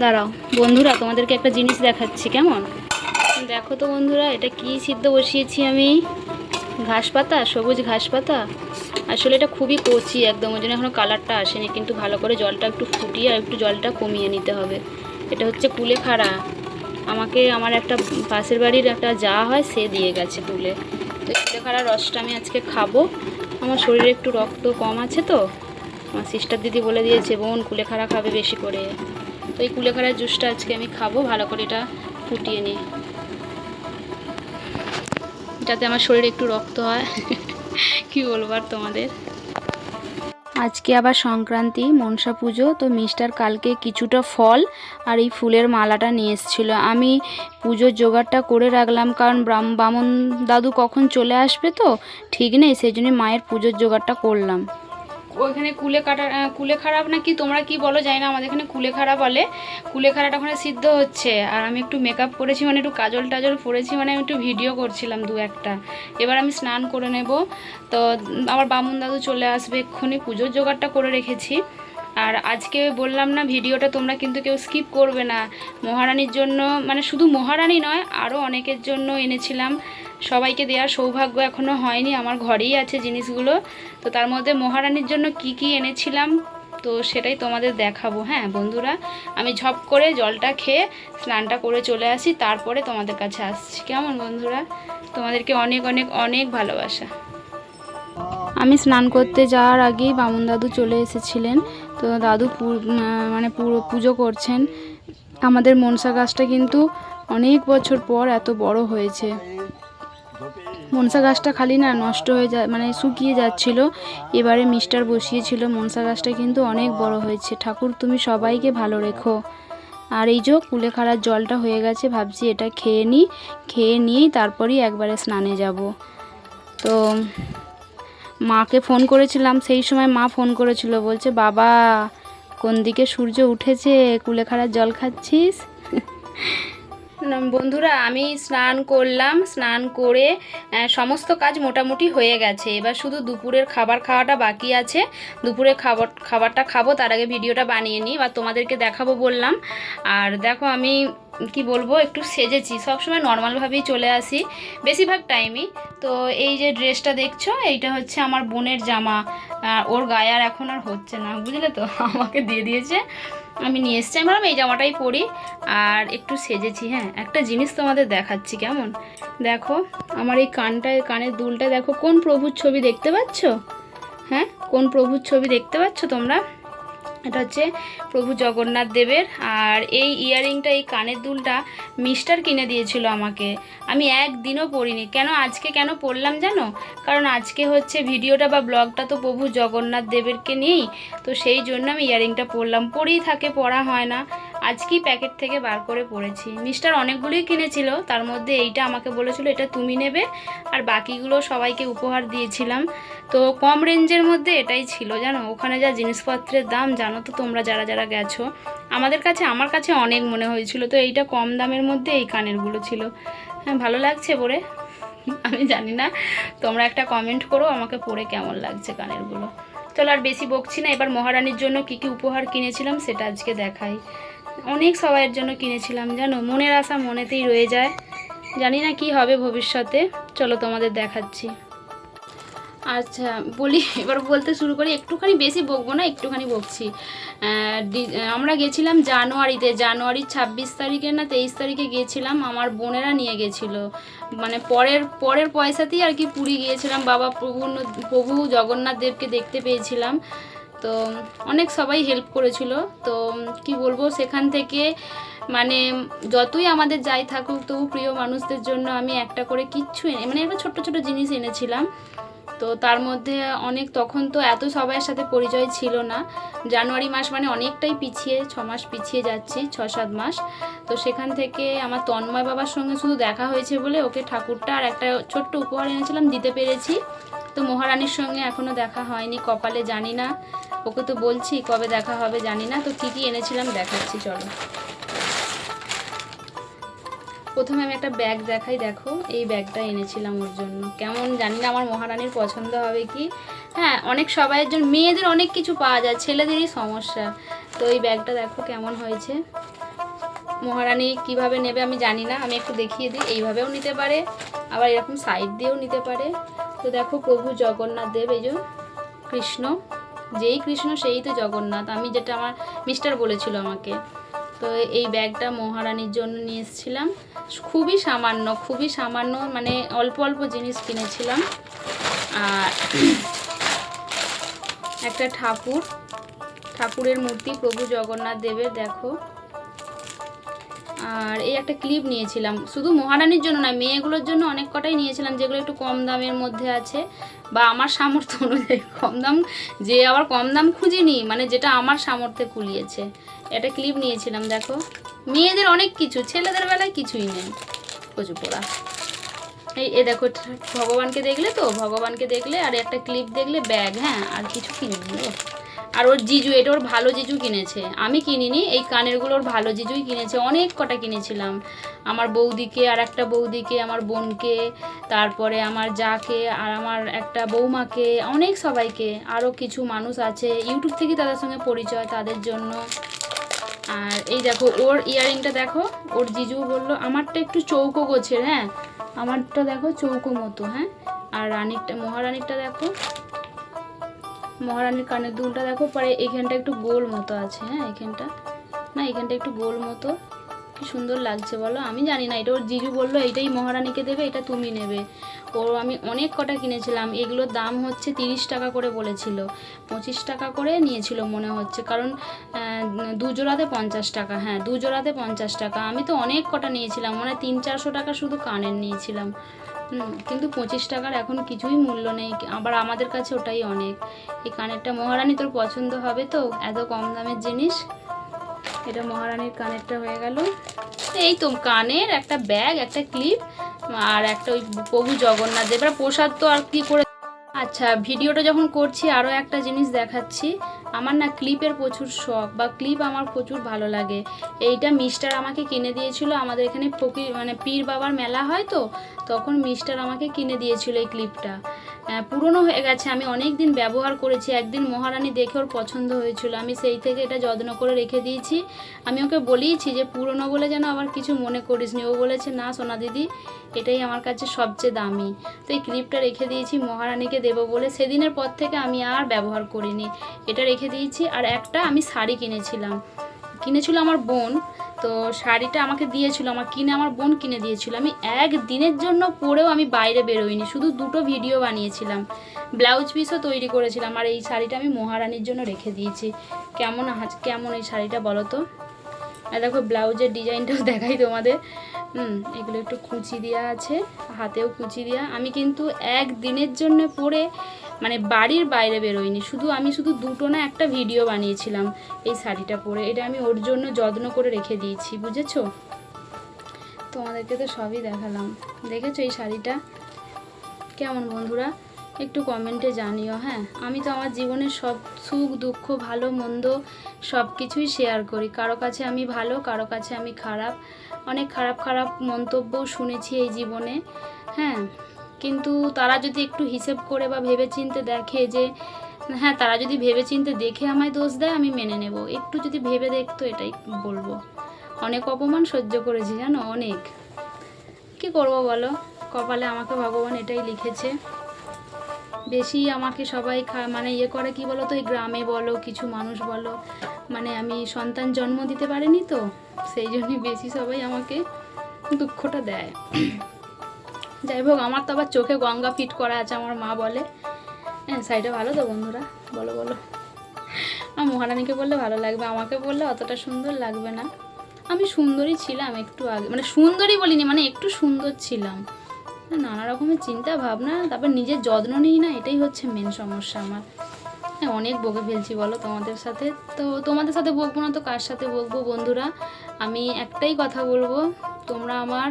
দাঁড়াও, বন্ধুরা তোমাদেরকে একটা জিনিস দেখাচ্ছি, কেমন? দেখো তো বন্ধুরা, এটা কি সিদ্ধ বসিয়েছি আমি? ঘাস পাতা, সবুজ ঘাস পাতা? আসলে এটা খুবই কচি একদম, ওই জন্য এখনও কালারটা আসেনি, কিন্তু ভালো করে জলটা একটু ফুটিয়ে আর একটু জলটা কমিয়ে নিতে হবে। এটা হচ্ছে কুলেখাড়া আমাকে, আমার একটা পাশের বাড়ির একটা যা হয় সে দিয়ে গেছে তুলে তো কুলেখাড়ার রসটা আমি আজকে খাব। আমার শরীরে একটু রক্ত কম আছে তো। আমার সিস্টার দিদি বলে দিয়েছে, বোন কুলেখাড়া খাবে বেশি করে। তো এই কুলেখাড়ার জুসটা আজকে আমি খাব, ভালো করে এটা ফুটিয়ে নিই যাতে আমার শরীরে একটু রক্ত হয়। কি বলব আর তোমাদের? আজকে আবার সংক্রান্তি, মনসা পুজো, তো মিস্টার কালকে কিছুটা ফল আর এই ফুলের মালাটা নিয়ে এসেছিল। আমি পুজোর জোগাড়টা করে রাখলাম, কারণ বামন দাদু কখন চলে আসবে তো? ঠিক নেই, সেই জন্য মায়ের পুজোর জোগাড়টা করলাম। ওইখানে কুলে কাটা কুলে খারাপ না কি তোমরা কি বলো? জানি না, আমাদের এখানে কুলে খারাপ বলে। কুলে খারাটা ওখানে সিদ্ধ হচ্ছে। আর আমি একটু মেকআপ করেছি মানে একটু কাজল টাজল পরেছি মানে আমি একটু ভিডিও করছিলাম দু একটা। এবার আমি স্নান করে নেব। তো আমার বামুন দাদু চলে আসবে এক্ষুনি, পুজোর জোগাড়টা করে রেখেছি। আর আজকে বললাম না, ভিডিওটা তোমরা কিন্তু কেউ স্কিপ করবে না। মহারানীর জন্য মানে শুধু মহারানী নয় আরও অনেকের জন্য এনেছিলাম। সবাইকে দেওয়ার সৌভাগ্য এখনও হয়নি, আমার ঘরেই আছে জিনিসগুলো। তো তার মধ্যে মহারানীর জন্য কি কি এনেছিলাম, তো সেটাই তোমাদের দেখাবো। হ্যাঁ বন্ধুরা, আমি ঝপ করে জলটা খেয়ে স্নানটা করে চলে আসি, তারপরে তোমাদের কাছে আসছি। কেমন বন্ধুরা? তোমাদেরকে অনেক অনেক অনেক ভালোবাসা। আমি স্নান করতে যাওয়ার আগেই বামুন দাদু চলে এসেছিলেন, তো দাদু মানে পুরো পুজো করছেন। আমাদের মনসা গাছটা কিন্তু অনেক বছর পর এত বড় হয়েছে। মনসা গাছটা খালি না নষ্ট হয়ে যা মানে শুকিয়ে যাচ্ছিল। এবারে মিস্টার বসিয়েছিল, মনসা গাছটা কিন্তু অনেক বড় হয়েছে। ঠাকুর, তুমি সবাইকে ভালো রেখো। আর এই যে কুলেখাড়ার জলটা হয়ে গেছে, ভাবছি এটা খেয়ে নিই খেয়ে নিয়েই তারপরেই একবারে স্নানে যাব। তো মাকে ফোন করেছিলাম, সেই সময় মা ফোন করেছিল, বলছে, বাবা, কোন দিকে সূর্য উঠেছে? কুলেখাড়ার জল খাচ্ছিস? বন্ধুরা, আমি স্নান করলাম, স্নান করে সমস্ত কাজ মোটামুটি হয়ে গেছে। এবার শুধু দুপুরের খাবার খাওয়াটা বাকি আছে। দুপুরে খাবার, খাবারটা খাব, তার আগে ভিডিওটা বানিয়ে নিই বা তোমাদেরকে দেখাবো বললাম। আর দেখো, আমি কি বলব, একটু সেজেছি। সবসময় নর্মালভাবেই চলে আসি, বেশিরভাগ টাইমই তো এই যে ড্রেসটা দেখছ, এইটা হচ্ছে আমার বোনের জামা। ওর গায়ে আর এখন আর হচ্ছে না, বুঝলে তো? আমাকে দিয়ে দিয়েছে। আমি নিয়ে এসছি। আমি ভাবলাম এই জামাটাই পরি আর একটু সেজেছি হ্যাঁ। একটা জিনিস তোমাদের দেখাচ্ছি কেমন? দেখো, আমার এই কানটায়, কানের দুলটা দেখো, কোন প্রভুর ছবি দেখতে পাচ্ছ? হ্যাঁ কোন প্রভুর ছবি দেখতে পাচ্ছ তোমরা? এটা হচ্ছে প্রভু জগন্নাথ দেবের। আর এই ইয়াররিংটা এই কানের দুলটা মিস্টার কিনে দিয়েছিল আমাকে। আমি একদিনও পড়িনি। কেন, আজকে কেন পড়লাম জানো? কারণ আজকে হচ্ছে ভিডিওটা বা ব্লগটা তো প্রভু জগন্নাথ দেবেরকে নিয়েই। তো সেই জন্য আমি ইয়াররিংটা পড়লাম। পরেই থাকে, পড়া হয় না। আজকেই প্যাকেট থেকে বার করে পরেছি মিস্টার অনেকগুলোই কিনেছিল, তার মধ্যে এইটা আমাকে বলেছিল, এটা তুমি নেবে। আর বাকিগুলো সবাইকে উপহার দিয়েছিলাম। তো কম রেঞ্জের মধ্যে এটাই ছিল, জানো? ওখানে যা জিনিসপত্রের দাম, জানো তো তোমরা যারা যারা গেছো। আমাদের কাছে, আমার কাছে অনেক মনে হয়েছিল, তো এইটা কম দামের মধ্যে এই কানেরগুলো ছিল। হ্যাঁ ভালো লাগছে পরে আমি জানি না। তোমরা একটা কমেন্ট করো, আমাকে পরে কেমন লাগছে কানেরগুলো। চলো আর বেশি বকছি না, এবার মহারানীর জন্য কি কি উপহার কিনেছিলাম সেটা আজকে দেখাই। অনেক সবাইয়ের জন্য কিনেছিলাম, জানো? মনের আশা মনেতেই রয়ে যায়। জানি না কি হবে ভবিষ্যতে। চলো তোমাদের দেখাচ্ছি। আচ্ছা বলি, এবার বলতে শুরু করি। একটুখানি বেশি বকবো না, একটুখানি বকছি। আমরা গেছিলাম জানুয়ারিতে। জানুয়ারির ছাব্বিশ তারিখে না তেইশ তারিখে গিয়েছিলাম আমার বোনেরা নিয়ে গেছিল। মানে পরের পরের পয়সাতেই আর কি পুরী গিয়েছিলাম। বাবা প্রভু প্রভু জগন্নাথ দেবকে দেখতে পেয়েছিলাম। তো অনেক সবাই হেল্প করেছিল। তো কি বলব, সেখান থেকে মানে যতই আমাদের যাই থাকুক, তবু প্রিয় মানুষদের জন্য আমি একটা করে কিচ্ছু এনে মানে একটা ছোট্ট ছোট জিনিস এনেছিলাম। তো তার মধ্যে অনেক, তখন তো এত সবাইয়ের সাথে পরিচয় ছিল না। জানুয়ারি মাস মানে অনেকটাই পিছিয়ে, ছ মাস পিছিয়ে যাচ্ছি, ছ সাত মাস। তো সেখান থেকে আমার তন্ময় বাবার সঙ্গে শুধু দেখা হয়েছে বলে ওকে ঠাকুরটা আর একটা ছোট্ট উপহার এনেছিলাম, দিতে পেরেছি। তো মহারানীর সঙ্গে এখনও দেখা হয়নি, কপালে জানি না। ওকে তো বলছি, কবে দেখা হবে জানি না, তো কী কী এনেছিলাম, দেখাচ্ছি, চলো। প্রথমে আমি একটা ব্যাগ দেখাই, দেখো, এই ব্যাগটা এনেছিলাম ওর জন্য। কেমন জানি না আমার মহারানীর পছন্দ হবে কি। হ্যাঁ অনেক সবাইয়ের জন্য, মেয়েদের অনেক কিছু পাওয়া যায়, ছেলেদেরই সমস্যা। তো এই ব্যাগটা দেখো কেমন হয়েছে। মহারানী কীভাবে নেবে আমি জানি না, আমি একটু দেখিয়ে দিই, এইভাবেও নিতে পারে, আবার এরকম সাইড দিয়েও নিতে পারে। তো দেখো প্রভু জগন্নাথ দেব, এই কৃষ্ণ। যেই কৃষ্ণ, সেই তো জগন্নাথ। আমি যেটা আমার মিস্টার বলেছিল আমাকে। তো এই ব্যাগটা মহারানীর জন্য নিয়ে এসেছিলাম। খুবই সামান্য খুবই সামান্য মানে অল্প অল্প জিনিস কিনেছিলাম। আর একটা ঠাকুর। ঠাকুরের মূর্তি, প্রভু জগন্নাথ দেবের, দেখো। আর এই একটা ক্লিপ নিয়েছিলাম। শুধু মহারানীর জন্য নয়, মেয়েগুলোর জন্য অনেক কটাই নিয়েছিলাম যেগুলো একটু কম দামের মধ্যে আছে বা আমার সামর্থ্য অনুযায়ী কম দাম, যে আবার কম দাম খুঁজিনি মানে যেটা আমার সামর্থ্যে কুলিয়েছে। একটা ক্লিপ নিয়েছিলাম, দেখো। মেয়েদের অনেক কিছু, ছেলেদের বেলায় কিছুই নেই। কচু পোড়া। এই, এ দেখো ভগবানকে দেখলে তো? ভগবানকে দেখলে আর একটা ক্লিপ দেখলে ব্যাগ হ্যাঁ আর কিছু কিনিনি ও। আর ওর জিজু, এটা ওর ভালো জিজু কিনেছে। আমি কিনিনি, এই কানেরগুলো ওর ভালো জিজুই কিনেছে। অনেক কটা কিনেছিলাম। আমার বৌদিকে, আর একটা বৌদিকে, আমার বোনকে, তারপরে আমার যাকে, আর আমার একটা বৌমাকে, অনেক সবাইকে। আরও কিছু মানুষ আছে। ইউটিউব থেকে তাদের সঙ্গে পরিচয়, তাদের জন্য। আর এই দেখো, ওর ইয়ারিংটা দেখো। ওর জিজু বলল, আমারটা একটু চৌকো গোছের হ্যাঁ? আমারটা দেখো চৌকো মতো হ্যাঁ? আর রানীরটা, মহারানীরটা দেখো। মহারানীর কানের দুলটা দেখো পরে এখানটা একটু গোল মতো আছে হ্যাঁ এখানটা। না এখানটা একটু গোল মতো। কি সুন্দর লাগছে বলো? আমি জানি না এটা ওর জিজু বলল এইটাই মহারানীকে দেবে এটা তুমি নেবে। ও আমি অনেক কটা কিনেছিলাম এগুলোর দাম হচ্ছে তিরিশ টাকা করে বলেছিল। পঁচিশ টাকা করে নিয়েছিল মনে হচ্ছে কারণ আহ, দু জোড়াতে পঞ্চাশ টাকা হ্যাঁ দু জোড়াতে পঞ্চাশ টাকা। আমি তো অনেক কটা নিয়েছিলাম মানে তিন চারশো টাকা শুধু কানের নিয়েছিলাম। কিন্তু পঁচিশ টাকার এখন কিছুই মূল্য নেই, আবার আমাদের কাছে ওটাই অনেক। এই কানেরটা মহারানী তোর পছন্দ হবে তো, এত কম দামের জিনিস। এটা মহারানীর কানেরটা হয়ে গেল। এই তো কানের, একটা ব্যাগ, একটা ক্লিপ, আর একটা ওই প্রভু জগন্নাথ। এবার প্রসাদ তো আর কি করে আচ্ছা ভিডিওটা যখন করছি আরও একটা জিনিস দেখাচ্ছি। আমার না ক্লিপের প্রচুর শখ, বা ক্লিপ আমার প্রচুর ভালো লাগে। এইটা মিস্টার আমাকে কিনে দিয়েছিল, আমাদের এখানে ফকির মানে পীর বাবার মেলা হয় তো তখন মিস্টার আমাকে কিনে দিয়েছিল এই ক্লিপটা পুরনো হয়ে গেছে, আমি অনেক দিন ব্যবহার করেছি, একদিন মহারানী দেখে ওর পছন্দ হয়েছিল, আমি সেই থেকে এটা যত্ন করে রেখে দিয়েছি। আমি ওকে বলিয়েছি যে, পুরনো বলে যেন আবার কিছু মনে করিস নি। ও বলেছে, না সোনা দিদি, এটাই আমার কাছে সবচেয়ে দামি। তো এই ক্লিপটা রেখে দিয়েছি, মহারানীকে দেবো বলে। সেদিনের পর থেকে আমি আর ব্যবহার করিনি। এটা রেখে দিয়েছি, আর একটা আমি শাড়ি কিনেছিলাম। কিনেছিল আমার বোন তো শাড়িটা আমাকে দিয়েছিল, আমার কিনে, আমার বোন কিনে দিয়েছিল। আমি এক দিনের জন্য পরেও আমি বাইরে বেরোইনি, শুধু দুটো ভিডিও বানিয়েছিলাম। ব্লাউজ পিসও তৈরি করেছিলাম, আর এই শাড়িটা আমি মহারানীর জন্য রেখে দিয়েছি। কেমন আজ- কেমন এই শাড়িটা বলো তো? আর দেখো, ব্লাউজের ডিজাইনটাও দেখাই তোমাদের। হুম, এগুলো একটু কুচি দেওয়া আছে, হাতেও কুচি দেওয়া আমি কিন্তু এক দিনের জন্য পরে মানে বাড়ির বাইরে বেরোইনি শুধু আমি শুধু দুটো না একটা ভিডিও বানিয়েছিলাম এই শাড়িটা পরে। এটা আমি ওর জন্য যত্ন করে রেখে দিয়েছি, বুঝেছ? তোমাদেরকে তো সবই দেখালাম। দেখেছ এই শাড়িটা? কেমন বন্ধুরা? একটু কমেন্টে জানিও হ্যাঁ? আমি তো আমার জীবনের সব সুখ, দুঃখ, ভালো, মন্দ সব কিছুই শেয়ার করি। কারও কাছে আমি ভালো, কারও কাছে আমি খারাপ। অনেক খারাপ খারাপ মন্তব্যও শুনেছি এই জীবনে হ্যাঁ? কিন্তু তারা যদি একটু হিসেব করে বা ভেবেচিন্তে দেখে যে হ্যাঁ তারা যদি ভেবেচিন্তে দেখে আমায় দোষ দেয়, আমি মেনে নেব। একটু যদি ভেবে দেখতো, এটাই বলব। অনেক অপমান সহ্য করেছি, জানো? অনেক। কি করব বলো? কপালে আমাকে ভগবান এটাই লিখেছে। বেশি আমাকে সবাই মানে ইয়ে করে কি বলো তো এই গ্রামে বলো, কিছু মানুষ বলো মানে আমি সন্তান জন্ম দিতে পারিনি তো, সেই জন্যই বেশি সবাই আমাকে দুঃখটা দেয়। যাই হোক, আমার তো আবার চোখে গঙ্গা ফিট করা আছে, আমার মা বলে। হ্যাঁ সাইডে ভালো তো বন্ধুরা? বলো বলো। আমার মহারানীকে বললে ভালো লাগবে, আমাকে বললে অতটা সুন্দর লাগবে না। আমি সুন্দরী ছিলাম একটু আগে মানে সুন্দরী বলিনি মানে একটু সুন্দর ছিলাম। নানা রকমের চিন্তা ভাবনা, তারপর নিজের যত্ন নিই না, এটাই হচ্ছে মেন সমস্যা আমার। হ্যাঁ অনেক বকে ফেলছি, বলো তোমাদের সাথে? তো তোমাদের সাথে বকবো না তো কার সাথে বকবো বন্ধুরা? আমি একটাই কথা বলব, তোমরা আমার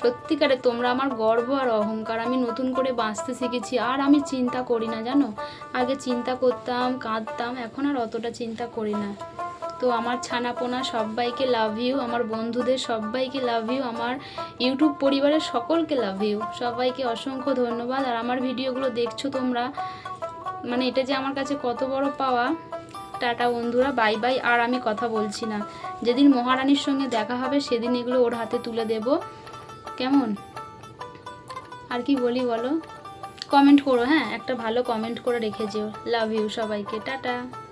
সত্যিকারে তোমরা আমার গর্ব আর অহংকার, আমি নতুন করে বাঁচতে শিখেছি, আর আমি চিন্তা করি না, জানো? আগে চিন্তা করতাম, কাঁদতাম, এখন আর অতটা চিন্তা করি না। তো আমার ছানাপোনা সবাইকে লাভ ইউ আমার বন্ধুদের সবাইকে লাভ ইউ আমার ইউটিউব পরিবারের সকলকে লাভ ইউ সবাইকে অসংখ্য ধন্যবাদ। আর আমার ভিডিওগুলো দেখছ তোমরা মানে এটা যে আমার কাছে কত বড় পাওয়া, টাটা বন্ধুরা বাই বাই আর আমি কথা বলছি না। যেদিন মহারানীর সঙ্গে দেখা হবে, সেদিন এগুলো ওর হাতে তুলে দেব। কেমন? আর কি বলি বলো? কমেন্ট করো হ্যাঁ? একটা ভালো কমেন্ট করে রেখে যেও। লাভ ইউ সবাইকে। টাটা।